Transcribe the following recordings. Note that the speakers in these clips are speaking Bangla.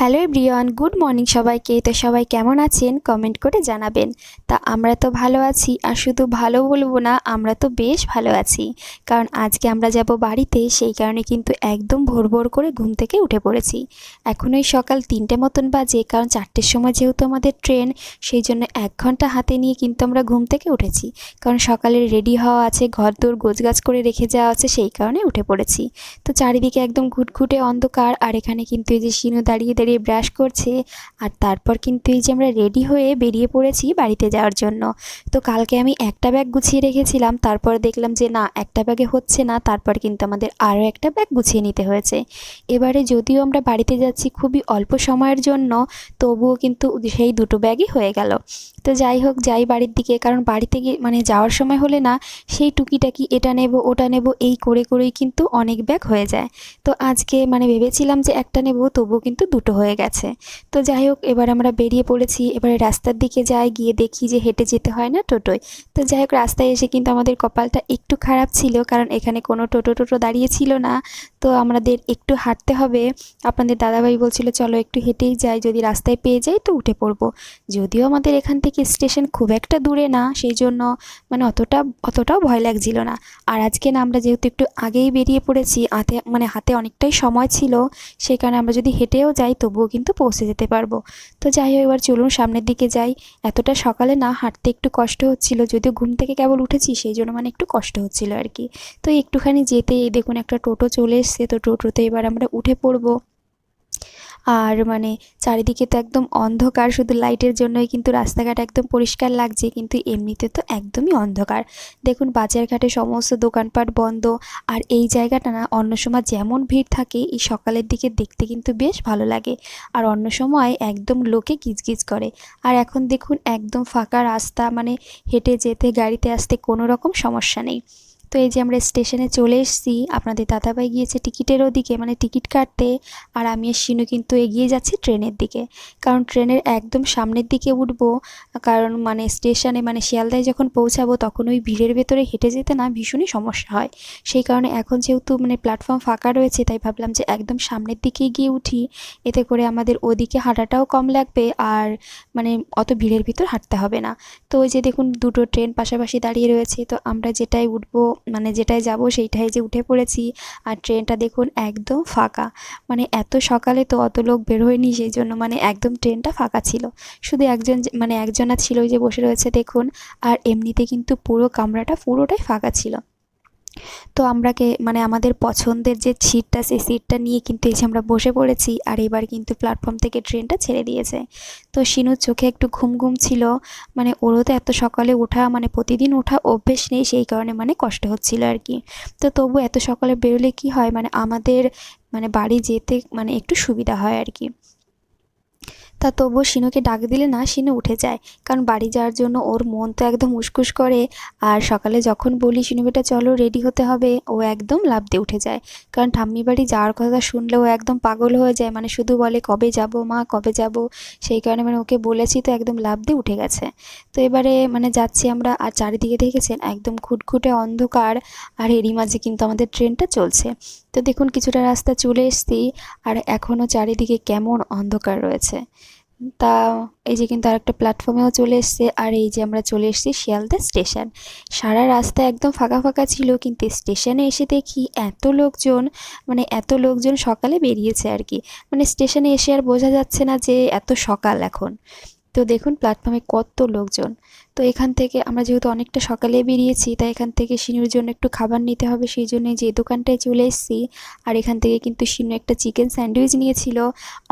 হ্যালো এভরিওয়ান, গুড মর্নিং সবাইকে। তো সবাই কেমন আছেন? কমেন্ট করে জানাবেন। তা আমরা তো ভালো আছি, আর শুধু ভালো বলব না, আমরা তো বেশ ভালো আছি। কারণ আজকে আমরা যাব বাড়িতে, সেই কারণে কিন্তু একদম ভোর ভোর করে ঘুম থেকে উঠে পড়েছি। এখন ওই সকাল তিনটে মতন বাজে, কারণ চারটের সময় যেহেতু আমাদের ট্রেন, সেই জন্য এক ঘণ্টা হাতে নিয়ে কিন্তু আমরা ঘুম থেকে উঠেছি। কারণ সকালে রেডি হওয়া আছে ঘর দৌড় গোছগাছ করে রেখে যাওয়া আছে, সেই কারণে উঠে পড়েছি। তো চারিদিকে একদম ঘুটঘুটে অন্ধকার, আর এখানে কিন্তু এই যে শিনু দাঁড়িয়ে দাঁড়িয়ে ব্রাশ করছে আর তারপর কিন্তু এই যে আমরা রেডি হয়ে বেরিয়ে পড়েছি বাড়িতে যাওয়ার জন্য। তো কালকে আমি একটা ব্যাগ গুছিয়ে রেখেছিলাম, তারপর দেখলাম যে না, একটা ব্যাগে হচ্ছে না, তারপর কিন্তু আমাদের আরও একটা ব্যাগ গুছিয়ে নিতে হয়েছে। এবারে যদিও আমরা বাড়িতে যাচ্ছি খুবই অল্প সময়ের জন্য, তবুও কিন্তু সেই দুটো ব্যাগই হয়ে গেল। তো যাই হোক, যাই বাড়ির দিকে, কারণ বাড়িতে গিয়ে মানে যাওয়ার সময় হলে না, সেই টুকিটাকি এটা নেব, ওটা নেব, এই করে করেই কিন্তু অনেক ব্যাগ হয়ে যায়। তো আজকে মানে ভেবেছিলাম যে একটা নেব, তবুও কিন্তু দুটো হয়ে গেছে। তো যাই হোক, এবার আমরা বেরিয়ে পড়েছি। এবারে রাস্তার দিকে যাই, গিয়ে দেখি যে হেঁটে যেতে হয় না টোটোয়। তো যাই হোক, রাস্তায় এসে কিন্তু আমাদের কপালটা একটু খারাপ ছিল, কারণ এখানে কোনো টোটো টোটো দাঁড়িয়ে ছিল না। তো আমাদের একটু হাঁটতে হবে। আপনাদের দাদাভাই বলছিল, চলো একটু হেঁটেই যাই, যদি রাস্তায় পেয়ে যাই তো উঠে পড়ব। যদিও আমাদের এখান থেকে স্টেশন খুব একটা দূরে না, সেই জন্য মানে অতটা, অতটাও ভয় লাগছিল না। আর আজকে না, আমরা যেহেতু একটু আগেই বেরিয়ে পড়েছি, হাতে মানে হাতে অনেকটাই সময় ছিল, সেই কারণে আমরা যদি হেঁটেও যাই তবুও কিন্তু পৌঁছে যেতে পারব। তো যাই হোক, এবার চলুন সামনের দিকে যাই। এতটা সকালে না হাঁটতে একটু কষ্ট হচ্ছিল, যদিও ঘুম থেকে কেবল উঠেছি, সেই জন্য মানে একটু কষ্ট হচ্ছিল আর কি। তো একটুখানি যেতেই দেখুন একটা টোটো চলে এসছে, তো টোটোতে এবার আমরা উঠে পড়ব। আর মানে চারিদিকে তো একদম অন্ধকার, শুধু লাইটের জন্যই কিন্তু রাস্তাঘাট একদম পরিষ্কার লাগছে, কিন্তু এমনিতে তো একদমই অন্ধকার। দেখুন, বাজারঘাটে সমস্ত দোকানপাট বন্ধ, আর এই জায়গাটা না অন্য সময় যেমন ভিড় থাকে, এই সকালের দিকে দেখতে কিন্তু বেশ ভালো লাগে। আর অন্য সময় একদম লোকে গিজগিজ করে। আর এখন দেখুন, একদম ফাঁকা রাস্তা মানে হেঁটে যেতে, গাড়িতে আসতে কোনো রকম সমস্যা নেই। তো এই যে আমরা স্টেশনে চলে এসেছি, আপনাদের দাদাভাই গিয়েছে টিকিটের ওদিকে মানে টিকিট কাটতে, আর আমি আর শিনু কিন্তু এগিয়ে যাচ্ছি ট্রেনের দিকে। কারণ ট্রেনের একদম সামনের দিকে উঠব, কারণ মানে স্টেশনে মানে শিয়ালদায় যখন পৌঁছাবো তখন ওই ভিড়ের ভেতরে হেঁটে যেতে না ভীষণই সমস্যা হয়। সেই কারণে এখন যেহেতু মানে প্ল্যাটফর্ম ফাঁকা রয়েছে, তাই ভাবলাম যে একদম সামনের দিকেই গিয়ে উঠি। এতে করে আমাদের ওদিকে হাঁটাটাও কম লাগবে, আর মানে অত ভিড়ের ভিতর হাঁটতে হবে না। তো ওই যে দেখুন দুটো ট্রেন পাশাপাশি দাঁড়িয়ে রয়েছে, তো আমরা যেটাই উঠবো মানে যেটায় যাব সেইটাই যে উঠে পড়েছি, আর ট্রেনটা দেখুন একদম ফাঁকা। মানে এত সকালে তো অত লোক বের হয়নি, সেই জন্য মানে একদম ট্রেনটা ফাঁকা ছিল। শুধু একজন মানে একজনা ছিল যে বসে রয়েছে দেখুন, আর এমনিতে কিন্তু পুরো কামরাটা পুরোটাই ফাঁকা ছিল। তো আমরাকে মানে আমাদের পছন্দের যে সিটটা সেই সিটটা নিয়ে কিন্তু এসে আমরা বসে পড়েছি আর এবার কিন্তু প্ল্যাটফর্ম থেকে ট্রেনটা ছেড়ে দিয়েছে। তো শিনুর চোখে একটু ঘুম ঘুম ছিল মানে ওরও তো এত সকালে ওঠা মানে প্রতিদিন ওঠা অভ্যেস নেই, সেই কারণে মানে কষ্ট হচ্ছিল আর কি। তো তবু এত সকালে বেরোলে কি হয় মানে আমাদের মানে বাড়ি যেতে মানে একটু সুবিধা হয় আর কি। তা তবুও শিনুকে ডাক দিলে না শিনু উঠে যায়, কারণ বাড়ি যাওয়ার জন্য ওর মন তো একদম উসকুস করে। আর সকালে যখন বলি, শিনু বেটা, চলো রেডি হতে হবে, ও একদম লাফ দিয়ে উঠে যায়। কারণ ঠাম্মি বাড়ি যাওয়ার কথা শুনলে ও একদম পাগল হয়ে যায় মানে শুধু বলে, কবে যাব মা, কবে যাব? সেই কারণে মানে ওকে বলেছি তো একদম লাফ দিয়ে উঠে গেছে। তো এবারে মানে যাচ্ছি আমরা, আর চারিদিকে দেখেছেন, একদম খুটখুটে অন্ধকার, আর এরই মাঝে কিন্তু আমাদের ট্রেনটা চলছে। তো দেখুন, কিছুটা রাস্তা চলে এসছি, আর এখনও চারিদিকে কেমন অন্ধকার রয়েছে। তা এই যে কিন্তু আরেকটা প্ল্যাটফর্মেও চলে এসছে, আর এই যে আমরা চলে এসেছি শিয়ালদা স্টেশন সারা রাস্তা একদম ফাঁকা ফাঁকা ছিল, কিন্তু স্টেশনে এসে দেখি এত লোকজন মানে এত লোকজন সকালে বেরিয়েছে আর কি। মানে স্টেশনে এসে আর বোঝা যাচ্ছে না যে এত সকাল এখন। তো দেখুন প্ল্যাটফর্মে কত লোকজন। তো এখান থেকে আমরা যেহেতু অনেকটা সকালে বেরিয়েছি, তাই এখান থেকে শিনুর জন্য একটু খাবার নিতে হবে। সেই জন্য যে দোকানটায় চলে এসেছি, আর এখান থেকে কিন্তু শিনু একটা চিকেন স্যান্ডউইচ নিয়েছিল।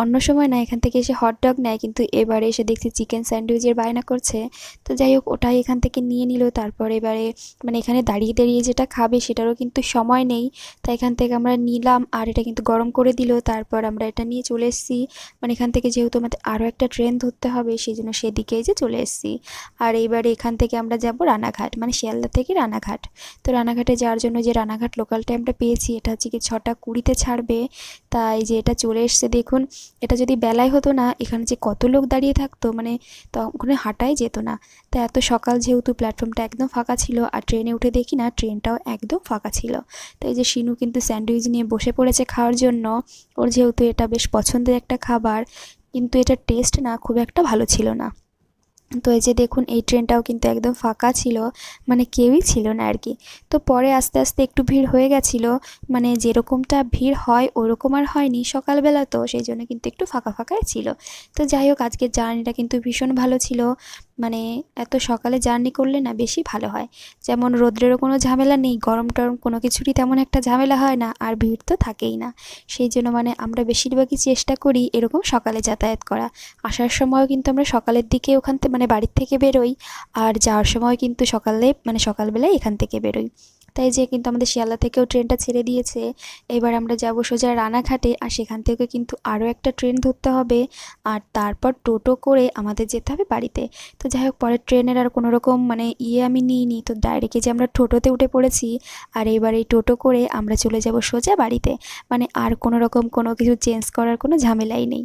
অন্য সময় না, এখান থেকে এসে হটডগ নেয়, কিন্তু এবারে এসে দেখছি চিকেন স্যান্ডউইচের বায়না করছে। তো যাই হোক, ওটাই এখান থেকে নিয়ে নিল। তারপর এবারে মানে এখানে দাঁড়িয়ে দাঁড়িয়ে যেটা খাবে সেটারও কিন্তু সময় নেই। তাই এখান থেকে আমরা নিলাম, আর এটা কিন্তু গরম করে দিল। তারপর আমরা এটা নিয়ে চলে এসেছি। মানে এখান থেকে যেহেতু আমাদের আরও একটা ট্রেন ধরতে হবে, সেই জন্য সেদিকেই যে চলে এসেছি। আর এইবারে এখান থেকে আমরা যাব রানাঘাট মানে শিয়ালদা থেকে রানাঘাট। তো রানাঘাটে যাওয়ার জন্য যে রানাঘাট লোকাল টাইমটা পেয়েছি, এটা হচ্ছে কি ছটা কুড়িতে ছাড়বে। তাই যে এটা চলে এসছে, দেখুন, এটা যদি বেলায় হতো না, এখানে যে কত লোক দাঁড়িয়ে থাকতো মানে তখন হাঁটাই যেত না। তা এত সকাল যেহেতু প্ল্যাটফর্মটা একদম ফাঁকা ছিল, আর ট্রেনে উঠে দেখি না, ট্রেনটাও একদম ফাঁকা ছিল। তাই যে শিনু কিন্তু স্যান্ডউইচ নিয়ে বসে পড়েছে খাওয়ার জন্য। ওর যেহেতু এটা বেশ পছন্দের একটা খাবার, কিন্তু এটার টেস্ট না, খুব একটা ভালো ছিল না। তো এই যে দেখুন, এই ট্রেনটাও কিন্তু একদম ফাঁকা ছিল মানে কেউই ছিল না আর কি। তো পরে আস্তে আস্তে একটু ভিড় হয়ে গেছিল মানে যেরকমটা ভিড় হয় ওরকম আর হয়নি সকালবেলা তো, সেই জন্য কিন্তু একটু ফাঁকা ফাঁকাই ছিল। তো যাই হোক, আজকের জার্নিটা কিন্তু ভীষণ ভালো ছিল। মানে এত সকালে জার্নি করলে না বেশি ভালো হয়। যেমন রোদ্রেরও কোনো ঝামেলা নেই, গরম টরম কোনো কিছুরই তেমন একটা ঝামেলা হয় না, আর ভিড় তো থাকেই না। সেই জন্য মানে আমরা বেশিরভাগই চেষ্টা করি এরকম সকালে যাতায়াত করা। আসার সময়ও কিন্তু আমরা সকালের দিকে ওখান থেকে মানে বাড়ির থেকে বেরোই, আর যাওয়ার সময় কিন্তু সকালে মানে সকালবেলায় এখান থেকে বেরোই। তাই যে কিন্তু আমাদের শিয়ালদা থেকেও ট্রেনটা ছেড়ে দিয়েছে। এবার আমরা যাব সোজা রানাঘাটে, আর সেখান থেকে কিন্তু আরও একটা ট্রেন ধরতে হবে। আর তারপর টোটো করে আমাদের যেতে হবে বাড়িতে। তো যাই হোক, পরের ট্রেনের আর কোনো রকম মানে ইয়ে আমি নিইনি। তো ডাইরেক্টে যে আমরা টোটোতে উঠে পড়েছি, আর এবার এই টোটো করে আমরা চলে যাব সোজা বাড়িতে। মানে আর কোনো রকম কোনো কিছু চেঞ্জ করার কোনো ঝামেলাই নেই।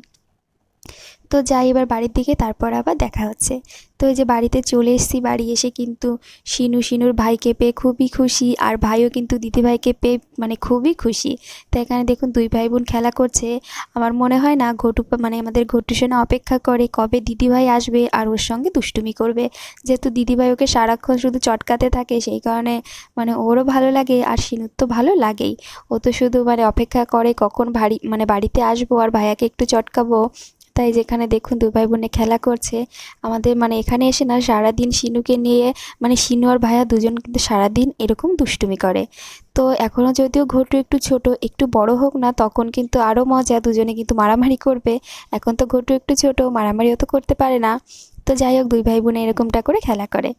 তো যাই এবার বাড়ির দিকে, তারপর আবার দেখা হচ্ছে। তো এই যে বাড়িতে চলে এসেছি, বাড়ি এসে কিন্তু শিনু, শিনুর ভাইকে পেয়ে খুবই খুশি আর ভাইও কিন্তু দিদিভাইকে পেয়ে মানে খুবই খুশি। তো এখানে দেখুন, দুই ভাই বোন খেলা করছে। আমার মনে হয় না ঘটু মানে আমাদের ঘটু সোনা অপেক্ষা করে কবে দিদিভাই আসবে আর ওর সঙ্গে দুষ্টুমি করবে। যেহেতু দিদিভাই ওকে সারাক্ষণ শুধু চটকাতে থাকে, সেই কারণে মানে ওরও ভালো লাগে আর শিনুর তো ভালো লাগেই। ও তো শুধু মানে অপেক্ষা করে কখন বাড়ি মানে বাড়িতে আসব আর ভাইয়াকে একটু চটকাবো। তাই যেখানে দেখুন দু ভাই বোনে খেলা করছে, আমাদের মানে এখানে এসে না সারাদিন শিনুকে নিয়ে মানে শিনু আর ভাইয়া দুজন কিন্তু সারাদিন এরকম দুষ্টুমি করে। তো এখনও যদিও ঘটু একটু ছোট, একটু বড় হোক না, তখন কিন্তু আরও মজা, দুজনে কিন্তু মারামারি করবে। এখন তো ঘটু একটু ছোট, মারামারিও তো করতে পারে না। তো যাই হোক, দুই ভাই বোনে এরকমটা করে খেলা করে।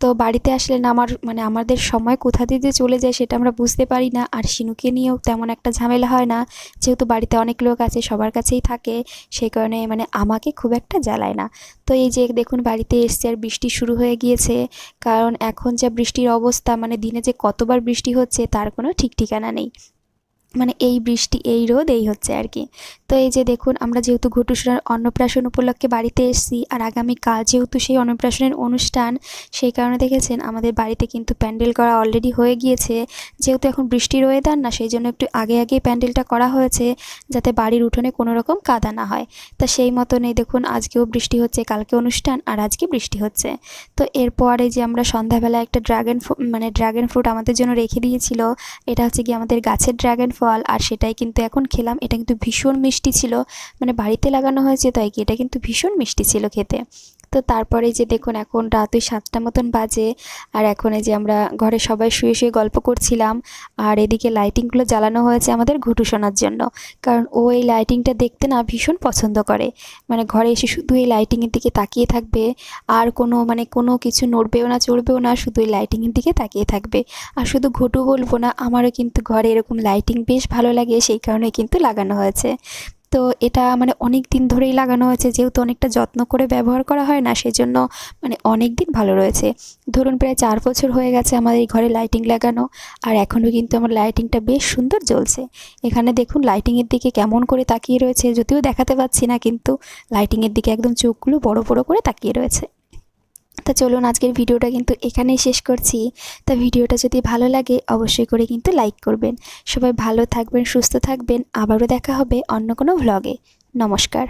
তো বাড়িতে আসলে না আমার মানে আমাদের সময় কোথা দিয়ে যে চলে যায় সেটা আমরা বুঝতে পারি না। আর শিনুকে নিয়েও তেমন একটা ঝামেলা হয় না। যেহেতু বাড়িতে অনেক লোক আছে, সবার কাছেই থাকে, সেই কারণে মানে আমাকে খুব একটা জ্বালায় না। তো এই যে দেখুন, বাড়িতে এসছে আর বৃষ্টি শুরু হয়ে গিয়েছে। কারণ এখন যা বৃষ্টির অবস্থা মানে দিনে যে কতবার বৃষ্টি হচ্ছে, তার কোনো ঠিক ঠিকানা নেই। মানে এই বৃষ্টি, এই রোদ, এই হচ্ছে আর কি। তো এই যে দেখুন, আমরা যেহেতু ঘটুসরার অন্নপ্রাশন উপলক্ষে বাড়িতে এসেছি, আর আগামীকাল যেহেতু সেই অন্নপ্রাশনের অনুষ্ঠান, সেই কারণে দেখেছেন আমাদের বাড়িতে কিন্তু প্যান্ডেল করা অলরেডি হয়ে গিয়েছে। যেহেতু এখন বৃষ্টির ওয়েদার না, সেই জন্য একটু আগে আগেই প্যান্ডেলটা করা হয়েছে, যাতে বাড়ির উঠোনে কোনো রকম কাদা না হয়। তা সেই মতনই দেখুন, আজকেও বৃষ্টি হচ্ছে, কালকে অনুষ্ঠান, আর আজকে বৃষ্টি হচ্ছে। তো এরপরে যে আমরা সন্ধ্যাবেলা একটা ড্রাগন মানে ড্রাগন ফ্রুট আমাদের জন্য রেখে দিয়েছিল, এটা হচ্ছে কি আমাদের গাছের ড্রাগন ফল আর সেটাই কিন্তু এখন খেলাম। এটা কিন্তু ভীষণ মিষ্টি ছিল। মানে বাড়িতে লাগানো হয়েছে তাই কি? এটা কিন্তু ভীষণ মিষ্টি ছিল খেতে। তো তারপরে যে দেখুন এখন রাত ওই সাতটা মতন বাজে, আর এখন এই যে আমরা ঘরে সবাই শুয়ে শুয়ে গল্প করছিলাম, আর এদিকে লাইটিংগুলো জ্বালানো হয়েছে আমাদের ঘুটু শোনার জন্য। কারণ ও এই লাইটিংটা দেখতে না ভীষণ পছন্দ করে। মানে ঘরে এসে শুধু এই লাইটিংয়ের দিকে তাকিয়ে থাকবে, আর কোনো মানে কোনো কিছু নড়বেও না, চড়বেও না, শুধু এই লাইটিংয়ের দিকে তাকিয়ে থাকবে। আর শুধু ঘটু বলব না, আমারও কিন্তু ঘরে এরকম লাইটিং বেশ ভালো লাগে, সেই কারণে কিন্তু লাগানো হয়েছে। তো এটা মানে অনেক দিন ধরেই লাগানো হয়েছে যেহেতু অনেকটা যত্ন করে ব্যবহার করা হয় না, সেজন্য মানে অনেক দিন ভালো রয়েছে। ধরুন প্রায় চার বছর হয়ে গেছে আমাদের এই ঘরে লাইটিং লাগানো, আর এখনও কিন্তু আমার লাইটিংটা বেশ সুন্দর জ্বলছে। এখানে দেখুন লাইটিংয়ের দিকে কেমন করে তাকিয়ে রয়েছে, যদিও দেখাতে পাচ্ছি না, কিন্তু লাইটিংয়ের দিকে একদম চোখগুলো বড় বড় করে তাকিয়ে রয়েছে। তা চলুন আজকের ভিডিওটা কিন্তু এখানেই শেষ করছি। তা ভিডিওটা যদি ভালো লাগে অবশ্যই করে কিন্তু লাইক করবেন। সবাই ভালো থাকবেন, সুস্থ থাকবেন। আবারও দেখা হবে অন্য কোনো ভ্লগে নমস্কার।